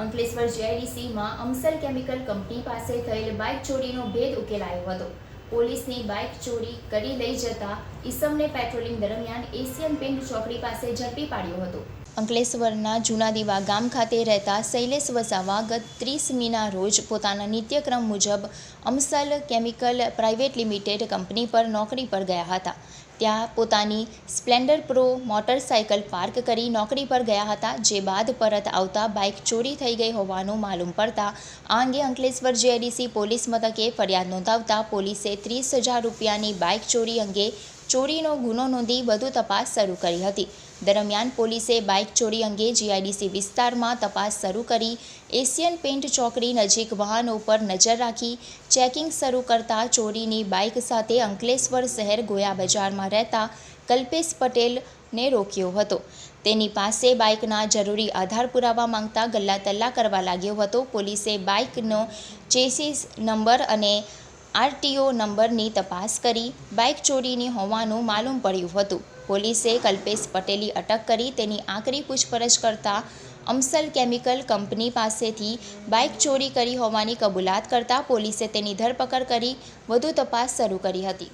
અંકલેશ્વર જીઆઈડીસીમાં અમસલ chemical company પાસે થયેલ બાઇક ચોરીનો ભેદ ઉકેલાયો હતો. પોલીસની બાઇક ચોરી કરી લઈ જતા ઈસમને પેટ્રોલિંગ દરમિયાન એશિયન પેન્ટ ચોકડી પાસે ઝડપી પાડ્યો હતો. અંકલેશ્વરના જૂના દીવા ગામ ખાતે રહેતા શૈલેષ વસાવા ગત ત્રીસ મીના રોજ પોતાના નિત્યક્રમ મુજબ Amsal chemical private limited company પર નોકરી પર ગયા હતા. ત્યાં પોતાની સ્પ્લેન્ડર પ્રો મોટરસાયકલ પાર્ક કરી નોકરી પર ગયા હતા, જે બાદ પરત આવતા બાઇક ચોરી થઈ ગઈ હોવાનું માલુમ પડતા આ અંગે અંકલેશ્વર જીઆઈડીસી પોલીસ મથકે ફરિયાદ નોંધાવતા પોલીસે ત્રીસ હજાર રૂપિયાની બાઇક ચોરી અંગે ચોરીનો ગુનો નોંધી વધુ તપાસ શરૂ કરી હતી. દરમિયાન પોલીસે બાઇક ચોરી અંગે જીઆઈડીસી વિસ્તારમાં તપાસ શરૂ કરી, એશિયન પેન્ટ ચોકડી નજીક વાહનો પર નજર રાખી, ચેકિંગ શરૂ કરતા ચોરીની બાઇક સાથે અંકલેશ્વર શહેર ગોયા બજારમાં રહેતા કલ્પેશ પટેલને રોક્યો હતો. તેની પાસે બાઇકના જરૂરી આધાર પુરાવા માંગતા ગલ્લા તલ્લા કરવા લાગ્યો હતો. પોલીસે બાઇકનો ચેસીસ નંબર અને આરટીઓ નંબરની તપાસ કરી બાઇક ચોરીની હોવાનું માલુમ પડ્યું હતું. પોલીસે કલ્પેશ પટેલની અટક કરી તેની આકરી પૂછપરછ કરતા અમસલ કેમિકલ કંપની પાસેથી બાઇક ચોરી કરી હોવાની કબૂલાત કરતા પોલીસે તેની ધરપકડ કરી વધુ તપાસ શરૂ કરી હતી.